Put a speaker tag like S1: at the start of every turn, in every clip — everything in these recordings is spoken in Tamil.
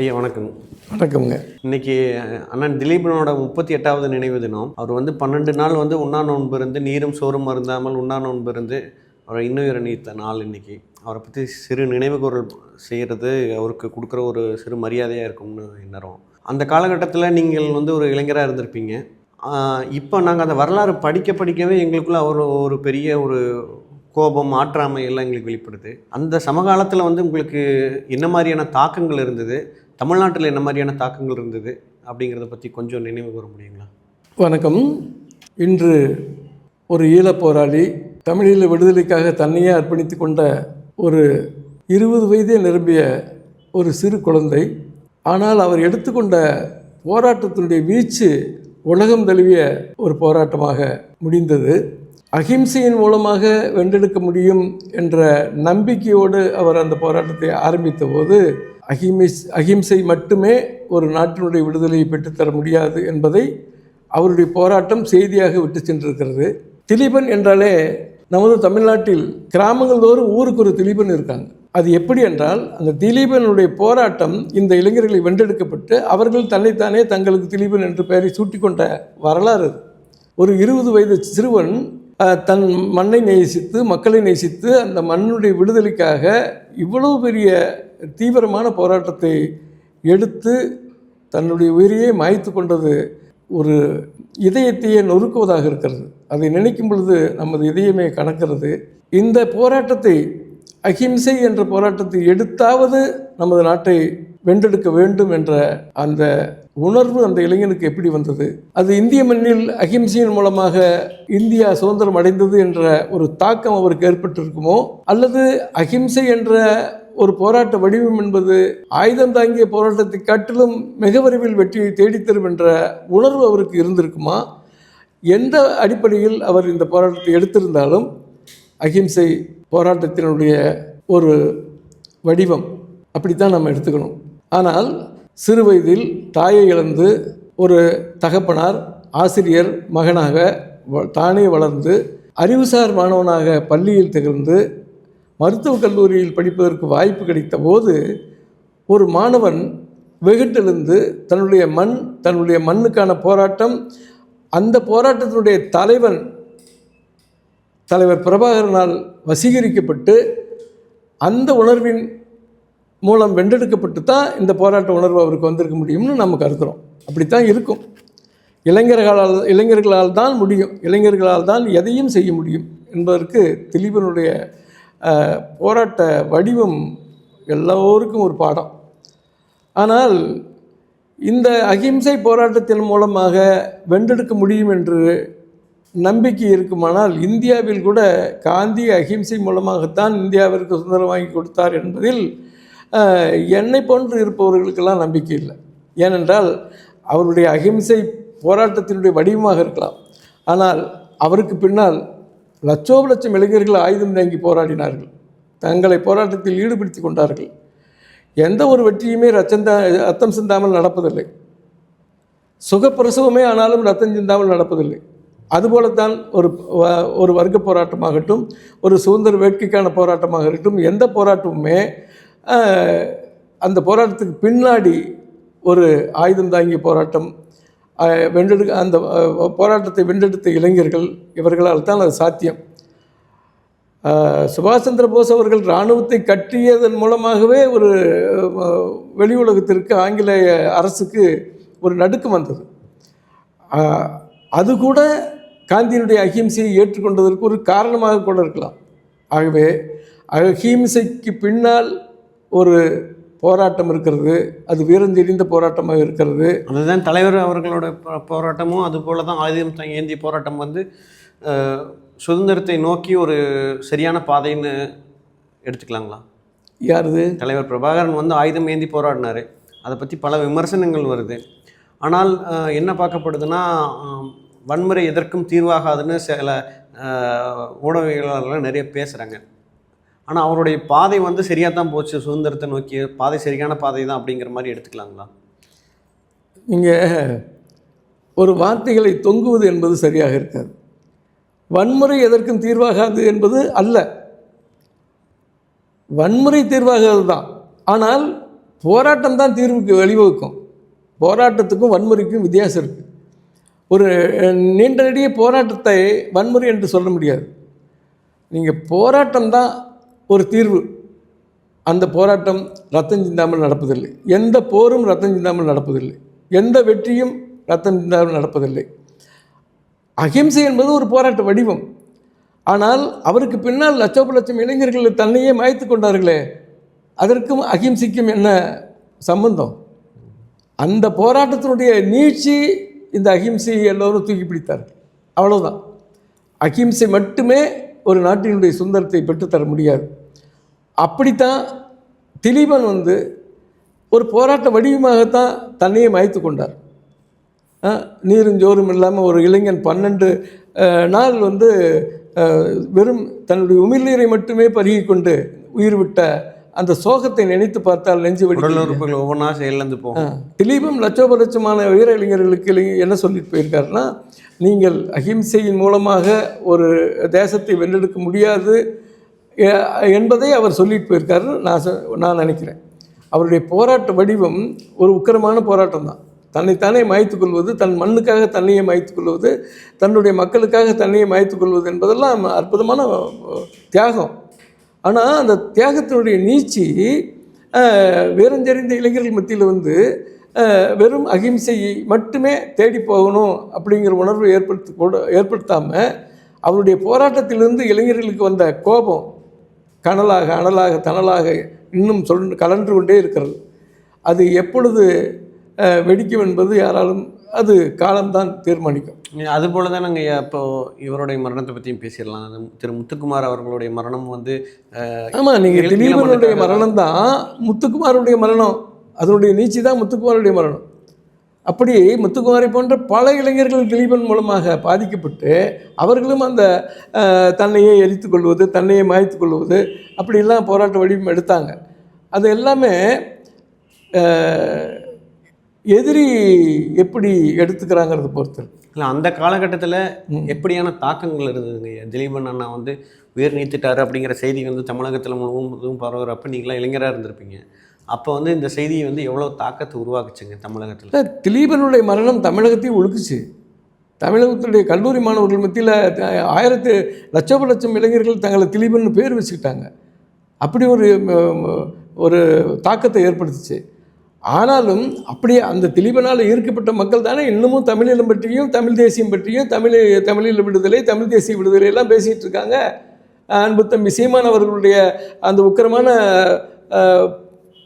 S1: ஐயா வணக்கம்.
S2: வணக்கம்ங்க.
S1: இன்னைக்கு அண்ணன் திலீபனோட முப்பத்தி எட்டாவது நினைவு தினம். அவர் வந்து பன்னெண்டு நாள் வந்து உண்ணா நோன்பு இருந்து நீரும் சோறும் மருந்தாமல் உண்ணா நோன்பு இருந்து அவரை இன்னுயிரை நீத்த நாள் இன்னைக்கு. அவரை பற்றி சிறு நினைவு செய்கிறது அவருக்கு கொடுக்குற ஒரு சிறு மரியாதையாக இருக்கும்னு எண்ணறோம். அந்த காலகட்டத்தில் நீங்கள் வந்து ஒரு இளைஞராக இருந்திருப்பீங்க. இப்போ நாங்கள் அந்த வரலாறு படிக்க படிக்கவே எங்களுக்குள்ள அவர் ஒரு பெரிய ஒரு கோபம் ஆற்றாமை எல்லாம் எங்களுக்கு வெளிப்படுது. அந்த சமகாலத்தில் வந்து உங்களுக்கு என்ன மாதிரியான தாக்கங்கள் இருந்தது? தமிழ்நாட்டில் என்ன மாதிரியான தாக்கங்கள் இருந்தது அப்படிங்கிறத பற்றி கொஞ்சம் நினைவு கூற முடியுங்களா?
S2: வணக்கம். இன்று ஒரு ஈழப் போராளி தமிழீழ விடுதலைக்காக தன்னையே அர்ப்பணித்து கொண்ட ஒரு இருபது வயதே நிரம்பிய ஒரு சிறு குழந்தை ஆனால் அவர் எடுத்துக்கொண்ட போராட்டத்தினுடைய வீச்சு உலகம் தழுவிய ஒரு போராட்டமாக முடிந்தது. அகிம்சையின் மூலமாக வென்றெடுக்க முடியும் என்ற நம்பிக்கையோடு அவர் அந்த போராட்டத்தை ஆரம்பித்த போது அகிமிஸ் அகிம்சை மட்டுமே ஒரு நாட்டினுடைய விடுதலையை பெற்றுத்தர முடியாது என்பதை அவருடைய போராட்டம் செய்தியாக விட்டு சென்றிருக்கிறது. திலீபன் என்றாலே நமது தமிழ்நாட்டில் கிராமங்கள் தோறும் ஊருக்கு ஒரு திலீபன் இருக்காங்க. அது எப்படி என்றால் அந்த திலீபனுடைய போராட்டம் இந்த இளைஞர்களை வென்றெடுக்கப்பட்டு அவர்கள் தன்னைத்தானே தங்களுக்கு திலீபன் என்று பெயரை சூட்டிக்கொண்ட வரலாறு ஒரு இருபது வயது சிறுவன் தன் மண்ணை நேசித்து மக்களை நேசித்து அந்த மண்ணுடைய விடுதலைக்காக இவ்வளோ பெரிய தீவிரமான போராட்டத்தை எடுத்து தன்னுடைய உயிரையே மாய்த்து கொண்டது ஒரு இதயத்தையே நொறுக்குவதாக இருக்கிறது. அதை நினைக்கும் பொழுது நமது இதயமே கணக்கிறது இந்த போராட்டத்தை அகிம்சை என்ற போராட்டத்தை எடுத்தாவது நமது நாட்டை வென்றெடுக்க வேண்டும் என்ற அந்த உணர்வு அந்த இளைஞனுக்கு எப்படி வந்தது? அது இந்திய மண்ணில் அகிம்சையின் மூலமாக இந்தியா சுதந்திரம் அடைந்தது என்ற ஒரு தாக்கம் அவருக்கு ஏற்பட்டிருக்குமோ? அல்லது அகிம்சை என்ற ஒரு போராட்ட வடிவம் என்பது ஆயுதம் தாங்கிய போராட்டத்தை காட்டிலும் மிக விரைவில் வெற்றியை தேடித்தரும் என்ற உணர்வு அவருக்கு இருந்திருக்குமா? எந்த அடிப்படையில் அவர் இந்த போராட்டத்தை எடுத்திருந்தாலும் அகிம்சை போராட்டத்தினுடைய ஒரு வடிவம் அப்படித்தான் நம்ம எடுத்துக்கணும். ஆனால் சிறு வயதில் தாயை இழந்து ஒரு தகப்பனார் ஆசிரியர் மகனாக வ- தானே வளர்ந்து அறிவுசார் மாணவனாக பள்ளியில் திகழ்ந்து மருத்துவக் கல்லூரியில் படிப்பதற்கு வாய்ப்பு கிடைத்த போது ஒரு மாணவன் வெகுட்டெழுந்து தன்னுடைய மண் தன்னுடைய மண்ணுக்கான போராட்டம் அந்த போராட்டத்தினுடைய தலைவன் தலைவர் பிரபாகரனால் வசீகரிக்கப்பட்டு அந்த உணர்வின் மூலம் வென்றெடுக்கப்பட்டு தான் இந்த போராட்ட உணர்வு அவருக்கு வந்திருக்க முடியும்னு நம்ம கருதுகிறோம் அப்படித்தான் இருக்கும். இளைஞர்களால் இளைஞர்களால் தான் முடியும். இளைஞர்களால் தான் எதையும் செய்ய முடியும் என்பதற்கு திலீபனுடைய போராட்ட வடிவம் எல்லோருக்கும் ஒரு பாடம். ஆனால் இந்த அகிம்சை போராட்டத்தின் மூலமாக வென்றெடுக்க முடியும் என்று நம்பிக்கை இருக்குமானால் இந்தியாவில் கூட காந்தி அகிம்சை மூலமாகத்தான் இந்தியாவிற்கு சுதந்திரம் வாங்கி கொடுத்தார் என்பதில் என்னை போன்று இருப்பவர்களுக்கெல்லாம் நம்பிக்கை இல்லை. ஏனென்றால் அவருடைய அகிம்சை போராட்டத்தினுடைய வடிவமாக இருக்கலாம். ஆனால் அவருக்கு பின்னால் லட்சோப லட்சம் இளைஞர்கள் ஆயுதம் தாங்கி போராடினார்கள். தங்களை போராட்டத்தில் ஈடுபடுத்தி கொண்டார்கள். எந்த ஒரு வெற்றியுமே ரத்தந்தா ரத்தம் சிந்தாமல் நடப்பதில்லை. சுகப்பிரசவமே ஆனாலும் ரத்தம் சிந்தாமல் நடப்பதில்லை. அதுபோலத்தான் ஒரு ஒரு வர்க்க போராட்டமாகட்டும் ஒரு சுதந்திர வேட்கைக்கான போராட்டமாக இருக்கட்டும் எந்த போராட்டமுமே அந்த போராட்டத்துக்கு பின்னாடி ஒரு ஆயுதம் தாங்கிய போராட்டம். வென்றெடு அந்த போராட்டத்தை வென்றெடுத்த இளைஞர்கள் இவர்களால் தான் அது சாத்தியம். சுபாஷ் சந்திர போஸ் அவர்கள் இராணுவத்தை கட்டியதன் மூலமாகவே ஒரு வெளி உலகத்திற்கு ஆங்கிலேய அரசுக்கு ஒரு நடுக்கம் வந்தது. அது கூட காந்தியினுடைய அகிம்சையை ஏற்றுக்கொண்டதற்கு ஒரு காரணமாக கூட இருக்கலாம். ஆகவே அகிம்சைக்கு பின்னால் ஒரு போராட்டம் இருக்கிறது அது வீரம் தெரிந்த போராட்டமாக இருக்கிறது.
S1: அதுதான் தலைவர் அவர்களோட போராட்டமும் அது போல தான் ஆயுதம் ஏந்திய போராட்டம் வந்து சுதந்திரத்தை நோக்கி ஒரு சரியான பாதைன்னு எடுத்துக்கலாங்களா?
S2: யாருது
S1: தலைவர் பிரபாகரன் வந்து ஆயுதம் ஏந்தி போராடினார். அதை பற்றி பல விமர்சனங்கள் வருது. ஆனால் என்ன பார்க்கப்படுதுன்னா வன்முறை எதற்கும் தீர்வாகாதுன்னு சில ஊடகவியலாளர்கள் நிறைய பேசுகிறாங்க ஆனால் அவருடைய பாதை வந்து சரியாக தான் போச்சு. சுதந்திரத்தை நோக்கி பாதை சரியான பாதை தான் அப்படிங்கிற மாதிரி எடுத்துக்கலாங்களா?
S2: நீங்கள் ஒரு வார்த்தைகளை தொங்குவது என்பது சரியாக இருக்காது. வன்முறை எதற்கும் தீர்வாகாது என்பது அல்ல. வன்முறை தீர்வாகாது தான் ஆனால் போராட்டம் தான் தீர்வுக்கு வழிவகுக்கும். போராட்டத்துக்கும் வன்முறைக்கும் வித்தியாசம் இருக்குது ஒரு நீண்ட நெடிய போராட்டத்தை வன்முறை என்று சொல்ல முடியாது. நீங்கள் போராட்டம் தான் ஒரு தீர்வு. அந்த போராட்டம் ரத்தம் சிந்தாமல் நடப்பதில்லை. எந்த போரும் ரத்தம் சிந்தாமல் நடப்பதில்லை. எந்த வெற்றியும் ரத்தம் சிந்தாமல் நடப்பதில்லை. அகிம்சை என்பது ஒரு போராட்ட வடிவம். ஆனால் அவருக்கு பின்னால் லட்சோப லட்சம் இளைஞர்கள் தன்னையே மாய்த்து கொண்டார்களே அதற்கும் அகிம்சைக்கும் என்ன சம்பந்தம்? அந்த போராட்டத்தினுடைய நீட்சி இந்த அகிம்சையை எல்லோரும் தூக்கி பிடித்தார்கள். அவ்வளோதான் அகிம்சை மட்டுமே ஒரு நாட்டினுடைய சுந்தரத்தை பெற்றுத்தர முடியாது. அப்படித்தான் திலீபன் வந்து ஒரு போராட்ட வடிவமாகத்தான் தன்னையே மாய்த்து கொண்டார். நீரும் ஜோறும் இல்லாமல் ஒரு இளைஞன் பன்னெண்டு நாள் வந்து வெறும் தன்னுடைய உமிழ்நீரை மட்டுமே பருகி கொண்டு உயிர் விட்ட அந்த சோகத்தை நினைத்து பார்த்தால் நெஞ்சு
S1: உறுப்புகள் ஒவ்வொன்றா செயலிழந்து போகும்.
S2: திலீபம் லட்சோப லட்சமான வீர இளைஞர்களுக்கு இளை- என்ன சொல்லிட்டு போயிருக்காருன்னா நீங்கள் அகிம்சையின் மூலமாக ஒரு தேசத்தை வென்றெடுக்க முடியாது என்பதை அவர் சொல்லிட்டு போயிருக்காரு நான் சொ- நான் நினைக்கிறேன். அவருடைய போராட்ட வடிவம் ஒரு உக்கிரமான போராட்டம் தான். தன்னைத்தானே மாய்த்துக் கொள்வது தன் மண்ணுக்காக தன்னையே மாய்த்துக்கொள்வது தன்னுடைய மக்களுக்காக தன்னையே மாய்த்துக்கொள்வது என்பதெல்லாம் அற்புதமான தியாகம். ஆனால் அந்த தியாகத்தினுடைய நீச்சி அஹ், இளைஞர்கள் மத்தியில் வந்து வெறும் அகிம்சையை மட்டுமே தேடி போகணும் அப்படிங்கிற உணர்வு ஏற்படுத்தி கூட ஏற்படுத்தாமல் அவருடைய போராட்டத்திலிருந்து இளைஞர்களுக்கு வந்த கோபம் கனலாக அனலாக தனலாக இன்னும் சொல் கலன்று கொண்டே இருக்கிறது. அது எப்பொழுது வெடிக்கும் என்பது யாராலும் அது காலம்தான் தீர்மானிக்கும்.
S1: அது போல தான் நாங்கள் இப்போ இவருடைய மரணத்தை பற்றியும் பேசிடலாம். திரு முத்துக்குமார் அவர்களுடைய மரணம் வந்து
S2: ஆமாம் நீங்கள் திலீபனுடைய மரணம் தான் முத்துக்குமாருடைய மரணம். அதனுடைய நீச்சி தான் முத்துக்குமாருடைய மரணம். அப்படி முத்துக்குமாரை போன்ற பல இளைஞர்கள் திலீபன் மூலமாக பாதிக்கப்பட்டு அவர்களும் அந்த தன்னையே எரித்துக் கொள்வது தன்னையே மாய்த்து கொள்வது அப்படிலாம் போராட்ட வடிவம் எடுத்தாங்க. அது எல்லாமே எதிரி எப்படி எடுத்துக்கிறாங்கிறத பொறுத்து.
S1: இல்லை அந்த காலகட்டத்தில் எப்படியான தாக்கங்கள் இருந்ததுங்க? திலீபன் அண்ணா வந்து உயிர் நீத்துட்டாரு அப்படிங்கிற செய்தி வந்து தமிழகத்தில் முழுவதும் பரவுறப்ப நீங்களாம் இளைஞராக இருந்திருப்பீங்க. அப்போ வந்து இந்த செய்தி வந்து எவ்வளோ தாக்கத்தை உருவாக்குச்சுங்க தமிழகத்தில்?
S2: திலீபனுடைய மரணம் தமிழகத்தையும் ஒழுக்குச்சு. தமிழகத்துடைய கல்லூரி மாணவர்கள் மத்தியில் ஆயிரத்து லட்சம் லட்சம் இளைஞர்கள் தங்களை திலீபன் பேர் வச்சுக்கிட்டாங்க. அப்படி ஒரு ஒரு தாக்கத்தை ஏற்படுத்துச்சு. ஆனாலும் அப்படியே அந்த திலீபனால் ஈர்க்கப்பட்ட மக்கள் தானே இன்னமும் தமிழீழம் பற்றியும் தமிழ் தேசியம் பற்றியும் தமிழ் தமிழீழ விடுதலை தமிழ் தேசிய விடுதலை எல்லாம் பேசிகிட்டு இருக்காங்க. அன்பு தம்பி சீமான் அவர்களுடைய அந்த உக்கிரமான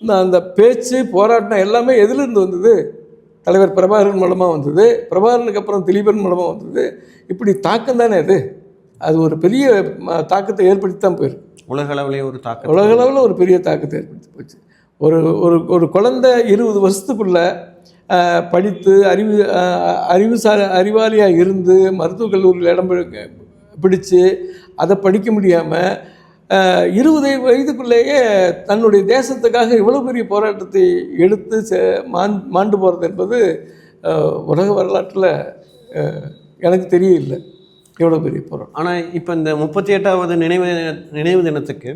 S2: அந்த பேச்சு போராட்டம் எல்லாமே எதிலிருந்து வந்தது? தலைவர் பிரபாகரன் மூலமாக வந்தது. பிரபாகரனுக்கு அப்புறம் திலீபன் மூலமாக வந்தது. இப்படி தாக்கம் தானே அது? அது ஒரு பெரிய தாக்கத்தை ஏற்படுத்தி தான் போயிருக்கு.
S1: உலக ஒரு தாக்கம்
S2: உலகளவில் ஒரு பெரிய தாக்கத்தை ஏற்படுத்தி போச்சு. ஒரு ஒரு ஒரு குழந்தை இருபது வருஷத்துக்குள்ளே படித்து அறிவு அறிவுசார அறிவாளியாக இருந்து மருத்துவக் கல்லூரியில் இடம் பிடி- பிடிச்சு அதை படிக்க முடியாமல் இருபது வயதுக்குள்ளேயே தன்னுடைய தேசத்துக்காக இவ்வளோ பெரிய போராட்டத்தை எடுத்து செ மாண் மாண்டு போகிறது என்பது உலக வரலாற்றில் எனக்கு தெரியல எவ்வளோ பெரிய போராட்டம்.
S1: ஆனால் இப்போ இந்த முப்பத்தி எட்டாவது நினைவு நினைவு தினத்துக்கு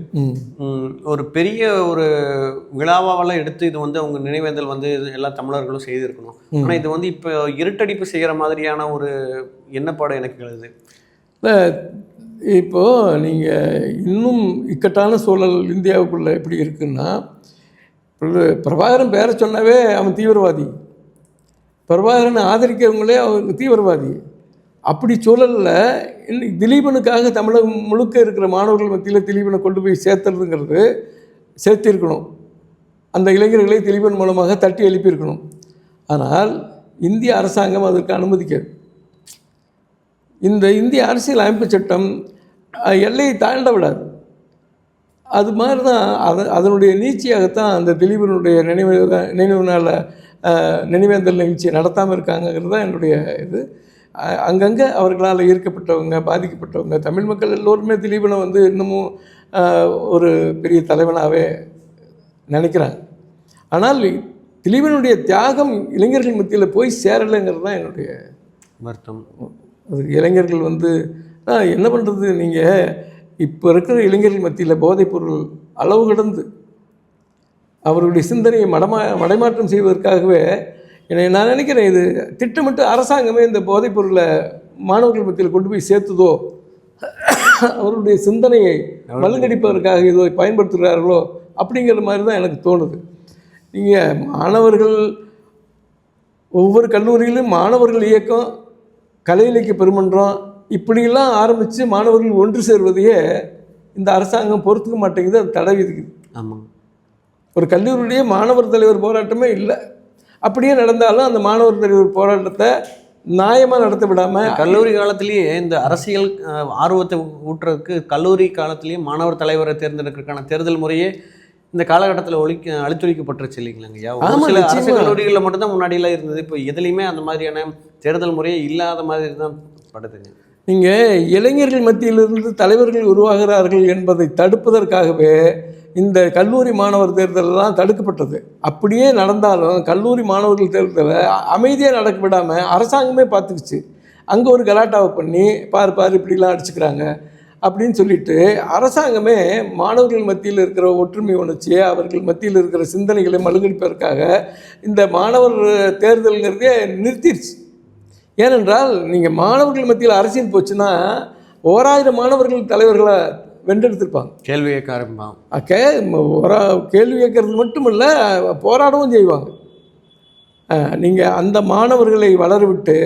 S1: ஒரு பெரிய ஒரு விழாவாவெல்லாம் எடுத்து இது வந்து அவங்க நினைவேந்தல் வந்து எல்லா தமிழர்களும் செய்திருக்கணும். ஆனால் இது வந்து இப்போ இருட்டடிப்பு செய்கிற மாதிரியான ஒரு எண்ணப்பாடு எனக்கு எழுது.
S2: இல்லை இப்போது நீங்கள் இன்னும் இக்கட்டான சூழல் இந்தியாவுக்குள்ளே எப்படி இருக்குன்னா பிரபாகரன் பேரை சொன்னாவே அவன் தீவிரவாதி. பிரபாகரனை ஆதரிக்கிறவங்களே அவங்க தீவிரவாதி. அப்படி சூழலில் இன்னைக்கு திலீபனுக்காக தமிழகம் முழுக்க இருக்கிற மாணவர்கள் மத்தியில் திலீபனை கொண்டு போய் சேர்த்துறதுங்கிறது சேர்த்திருக்கணும். அந்த இளைஞர்களை திலீபன் மூலமாக தட்டி எழுப்பியிருக்கணும். ஆனால் இந்திய அரசாங்கம் அதற்கு அனுமதிக்காது இந்த இந்திய அரசியல் அமைப்பு சட்டம் எல்லையை தாண்ட விடாது. அது மாதிரி தான் அது அதனுடைய நீச்சையாகத்தான் அந்த திலீபனுடைய நினைவு நினைவு நாள் நினைவேந்தல் நிகழ்ச்சி நடத்தாமல் இருக்காங்கிறது தான் என்னுடைய இது. அங்கங்கே அவர்களால் ஈர்க்கப்பட்டவங்க பாதிக்கப்பட்டவங்க தமிழ் மக்கள் எல்லோருமே திலீபனை வந்து இன்னமும் ஒரு பெரிய தலைவனாகவே நினைக்கிறாங்க. ஆனால் திலீபனுடைய தியாகம் இளைஞர்கள் மத்தியில் போய் சேரலைங்கிறது தான் என்னுடைய
S1: வருத்தம்.
S2: அதுக்கு இளைஞர்கள் வந்து என்ன பண்ணுறது நீங்கள் இப்போ இருக்கிற இளைஞர்கள் மத்தியில் போதைப்பொருள் அளவு கடந்து அவருடைய சிந்தனையை மடமா மடைமாற்றம் செய்வதற்காகவே என்னை நான் நினைக்கிறேன் இது திட்டமிட்டு அரசாங்கமே இந்த போதைப்பொருளை மாணவர்கள் மத்தியில் கொண்டு போய் சேர்த்துதோ அவருடைய சிந்தனையை மழுங்கடிப்பதற்காக இதோ பயன்படுத்துகிறார்களோ அப்படிங்கிற மாதிரி தான் எனக்கு தோணுது. நீங்கள் மாணவர்கள் ஒவ்வொரு கல்லூரியிலும் மாணவர்கள் இயக்கம் கலை இலக்கிய பெருமன்றம். இப்படியெல்லாம் ஆரம்பித்து மாணவர்கள் ஒன்று சேர்வதையே இந்த அரசாங்கம் பொறுத்துக்க மாட்டேங்குது அது தடை விதிக்குது.
S1: ஆமாம்
S2: ஒரு கல்லூரியிலேயே மாணவர் தலைவர் போராட்டமே இல்லை. அப்படியே நடந்தாலும் அந்த மாணவர் தலைவர் போராட்டத்தை நியாயமாக நடத்த விடாமல்
S1: கல்லூரி காலத்திலேயே இந்த அரசியல் ஆர்வத்தை ஊட்டுறதுக்கு கல்லூரி காலத்திலேயே மாணவர் தலைவரை தேர்ந்தெடுக்கிறதுக்கான தேர்தல் முறையே இந்த காலகட்டத்தில் ஒழிக்க அழித்தொழிக்கப்பட்டுருச்சு இல்லைங்களாங்க ஐயா? ஒரு சில அரசு. கல்லூரிகளில் மட்டும்தான் முன்னாடியெல்லாம் இருந்தது. இப்போ எதுலையுமே அந்த மாதிரியான தேர்தல் முறையே இல்லாத மாதிரி தான் படுதுங்க.
S2: நீங்கள் இளைஞர்கள் மத்தியிலிருந்து தலைவர்கள் உருவாகிறார்கள் என்பதை தடுப்பதற்காகவே இந்த கல்லூரி மாணவர் தேர்தலெல்லாம் தடுக்கப்பட்டது. அப்படியே நடந்தாலும் கல்லூரி மாணவர்கள் தேர்தலை அமைதியாக நடக்க விடாமல் அரசாங்கமே பார்த்துக்குச்சு. அங்கே ஒரு கலாட்டாவை பண்ணி பாரு பாரு இப்படிலாம் அடிச்சுக்கிறாங்க. அப்படின்னு சொல்லிட்டு அரசாங்கமே மாணவர்கள் மத்தியில் இருக்கிற ஒற்றுமை உணர்ச்சியை அவர்கள் மத்தியில் இருக்கிற சிந்தனைகளை மழுங்கடிப்பதற்காக இந்த மாணவர் தேர்தல்ங்கிறதே நிறுத்திடுச்சு. ஏனென்றால் நீங்கள் மாணவர்கள் மத்தியில் அரசியல் போச்சுன்னா ஓராயிரம் மாணவர்கள் தலைவர்களை வென்றெடுத்திருப்பாங்க.
S1: கேள்வி கேட்க ஆரம்பிப்பான்
S2: கே ஒரு கேள்வி கேட்கறது மட்டும் இல்லை போராடவும் செய்வாங்க. நீங்கள் அந்த மாணவர்களை வளர விட்டு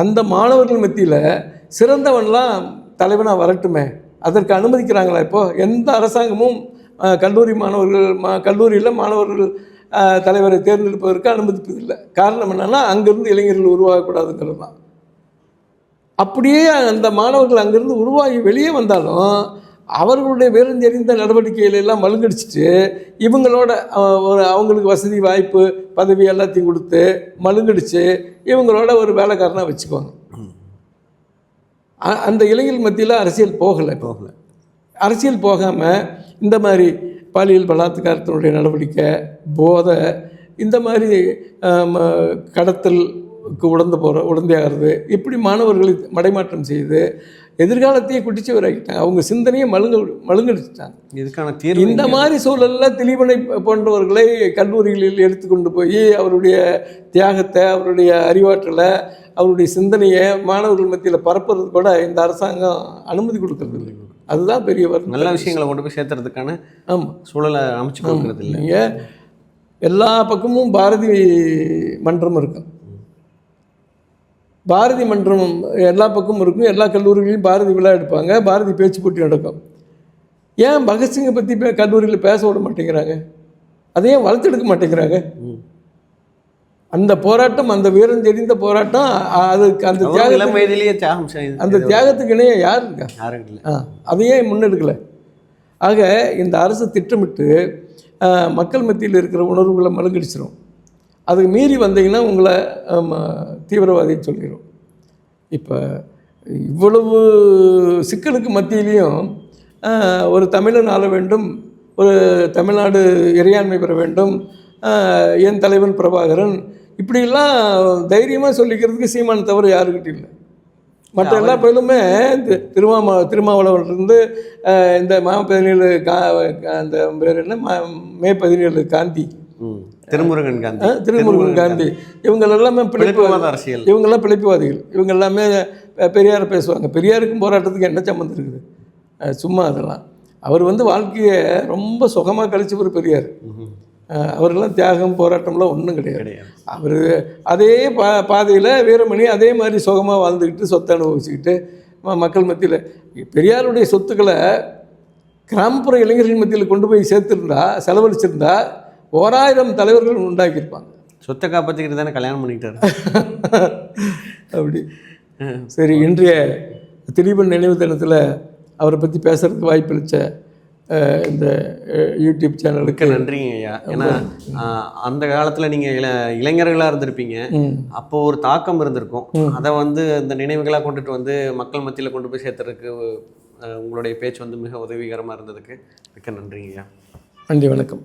S2: அந்த மாணவர்கள் மத்தியில் சிறந்தவன்லாம் தலைவனாக வரட்டுமே. அதற்கு அனுமதிக்கிறாங்களா இப்போது எந்த அரசாங்கமும் கல்லூரி மாணவர்கள் மா கல்லூரியில் மாணவர்கள் தலைவரை தேர்ந்தெடுப்பதற்கு அனுமதிப்பதில்லை. காரணம் என்னென்னா அங்கேருந்து இளைஞர்கள் உருவாகக்கூடாதுங்கிறது தான். அப்படியே அந்த மாணவர்கள் அங்கேருந்து உருவாகி வெளியே வந்தாலும் அவர்களுடைய வேறுந்தெறிந்த நடவடிக்கைகளை எல்லாம் மழுங்கடிச்சிட்டு இவங்களோட ஒரு அவங்களுக்கு வசதி வாய்ப்பு பதவி எல்லாத்தையும் கொடுத்து மழுங்கடிச்சு இவங்களோட ஒரு வேலைக்காரனாக வச்சுக்குவாங்க. அந்த இளைஞர்கள் மத்தியில் அரசியல் போகலை.
S1: போகல.
S2: அரசியல் போகாமல் இந்த மாதிரி பாலியல் பலாத்காரத்தினுடைய நடவடிக்கை போதை இந்த மாதிரி கடத்தலுக்கு உடந்து போகிற உடந்தையாகிறது இப்படி மாணவர்களை மடைமாற்றம் செய்து எதிர்காலத்தையே குட்டிச்சு வராக்கிட்டாங்க அவங்க சிந்தனையை மழுங்க மழுங்கடிச்சிட்டாங்க.
S1: இதுக்கான தீர்வு
S2: இந்த மாதிரி சூழலில் திலீபனை போன்றவர்களை கல்லூரிகளில் எடுத்துக்கொண்டு போய் அவருடைய தியாகத்தை அவருடைய அறிவாற்றலை அவருடைய சிந்தனையை மாணவர்கள் மத்தியில் பரப்புறது கூட இந்த அரசாங்கம் அனுமதி கொடுக்கறது இல்லை. அதுதான் பெரிய வருத்தம்.
S1: நல்ல விஷயங்களை கொண்டு போய் சேர்த்துறதுக்கான
S2: ஆமாம்
S1: சூழலை அமைச்சு கொடுக்கறது இல்லை.
S2: எல்லா பக்கமும் பாரதி மன்றம் இருக்கும் பாரதி மன்றம் எல்லா பக்கமும் இருக்கும். எல்லா கல்லூரிகளையும் பாரதி விழா எடுப்பாங்க. பாரதி பேச்சு போட்டி நடக்கும். ஏன் பகத்சிங்கை பற்றி கல்லூரியில் பேச விட மாட்டேங்கிறாங்க? அதை ஏன் வளர்த்தெடுக்க மாட்டேங்கிறாங்க. அந்த போராட்டம் அந்த வீரம் தெரிந்த போராட்டம் அதுக்கு அந்த
S1: தியாகம்
S2: அந்த தியாகத்துக்கு இணைய யார் இருக்கா? அதையே முன்னெடுக்கலை. ஆக இந்த அரசு திட்டமிட்டு மக்கள் மத்தியில் இருக்கிற உணர்வுகளை மழுங்கடிச்சிடும் அதுக்கு மீறி வந்தீங்கன்னா உங்களை தீவிரவாதின்னு சொல்லிடும் இப்போ இவ்வளவு சிக்கலுக்கு மத்தியிலையும் ஒரு தமிழன் ஆள வேண்டும் ஒரு தமிழ்நாடு இறையாண்மை பெற வேண்டும் என் தலைவன் பிரபாகரன் இப்படியெல்லாம் தைரியமாக சொல்லிக்கிறதுக்கு சீமான் தவிர யாருக்கிட்ட இல்லை. மற்ற எல்லா பேருமே இந்த திருமாமா திருமாவளவன் இருந்து அஹ், இந்த மா பதினேழு கா அந்த பேர் என்ன? மா மே பதினேழு காந்தி.
S1: திருமுருகன் காந்தி.
S2: திருமுருகன் காந்தி. இவங்க எல்லாமே பிழைப்பு
S1: பிழைப்புவாத அரசியல்.
S2: இவங்கெல்லாம் பிழைப்புவாதிகள். இவங்க எல்லாமே பெரியாரை பேசுவாங்க. பெரியாருக்கும் போராட்டத்துக்கு என்ன சம்மந்தம் இருக்குது? சும்மா அதெல்லாம். அவர் வந்து வாழ்க்கையை ரொம்ப சுகமாக கழிச்சவர் பெரியார். அவரெல்லாம் தியாகம் போராட்டம்லாம் ஒன்றும் கிடையாது.
S1: கிடையாது.
S2: அவர் அதே பா பாதையில் வீரமணி அதே மாதிரி சுகமாக வாழ்ந்துக்கிட்டு சொத்தை அனுபவிச்சுக்கிட்டு மக்கள் மத்தியில் பெரியாருடைய சொத்துக்களை கிராமப்புற இளைஞர்கள் மத்தியில் கொண்டு போய் சேர்த்துருந்தா செலவழிச்சிருந்தா ஓராயிரம் தலைவர்கள் உண்டாக்கியிருப்பாங்க.
S1: சொத்தை காப்பாற்றிக்கிட்டு தானே கல்யாணம் பண்ணிக்கிட்டாரு?
S2: அப்படி. சரி இன்றைய திலீபன் நினைவு தினத்தில் அவரை பற்றி பேசுகிறதுக்கு வாய்ப்பளித்த இந்த யூடியூப் சேனலுக்கு
S1: நன்றிங்க ஐயா. ஏன்னா அந்த காலத்தில் நீங்கள் இள இளைஞர்களாக இருந்திருப்பீங்க. அப்போ ஒரு தாக்கம் இருந்திருக்கும். அதை வந்து இந்த நினைவுகளாக கொண்டுட்டு வந்து மக்கள் மத்தியில் கொண்டு போய் சேர்த்துறதுக்கு உங்களுடைய பேச்சு வந்து மிக உதவிகரமாக இருந்ததுக்கு மிக்க நன்றிங்க ஐயா.
S2: நன்றி வணக்கம்.